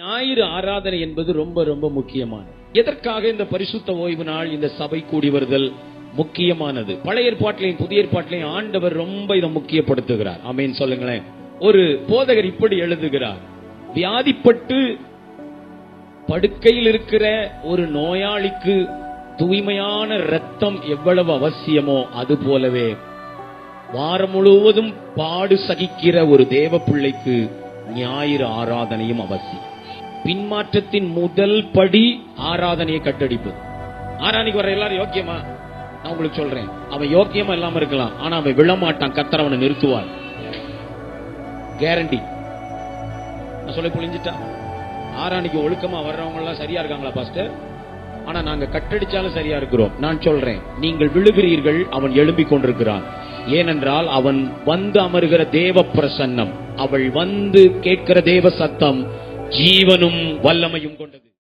ஞாயிறு ஆராதனை என்பது ரொம்ப ரொம்ப முக்கியமானது. எதற்காக இந்த பரிசுத்த ஓய்வு நாள் இந்த சபை கூடி வருதல் முக்கியமானது? பழைய ஏற்பாட்டிலையும் புதிய ஏற்பாட்டிலையும் ஆண்டவர் ரொம்ப இதை முக்கியப்படுத்துகிறார். அமைன்னு சொல்லுங்களேன். ஒரு போதகர் இப்படி எழுதுகிறார். வியாதிப்பட்டு படுக்கையில் இருக்கிற ஒரு நோயாளிக்கு தூய்மையான ரத்தம் எவ்வளவு அவசியமோ அது போலவே வாரம் முழுவதும் பாடு சகிக்கிற ஒரு தேவ பிள்ளைக்கு ஞாயிறு ஆராதனையும் அவசியம். பின்மாற்றத்தின் முதல் படி ஆராதனையை கட்டடிப்பது. ஆராதனைக்கு வர எல்லாரும் யோக்கியமா? நான் உங்களுக்கு சொல்றேன். அவன் யோக்கியமா இல்லாம இருக்கலாம். ஆனா அவன் விழமாட்டான். கத்தர் அவனை நிறுத்துவார். கேரண்டி நான் சொல்ல புரிஞ்சுட்டா ஆராணிக்கு ஒழுக்கமா வர்றவங்க எல்லாம் சரியா இருக்காங்களா பாஸ்டர்? ஆனா நாங்க கட்டடிச்சாலும் சரியா இருக்கிறோம். நான் சொல்றேன். நீங்கள் விழுகிறீர்கள் அவன் எழும்பிக் கொண்டிருக்கிறான். ஏனென்றால் அவன் வந்து அமருகிற தேவ பிரசன்னம். அவள் வந்து கேட்கிற தேவ சத்தம். ஜீவனும் வல்லமையும் கொண்டது.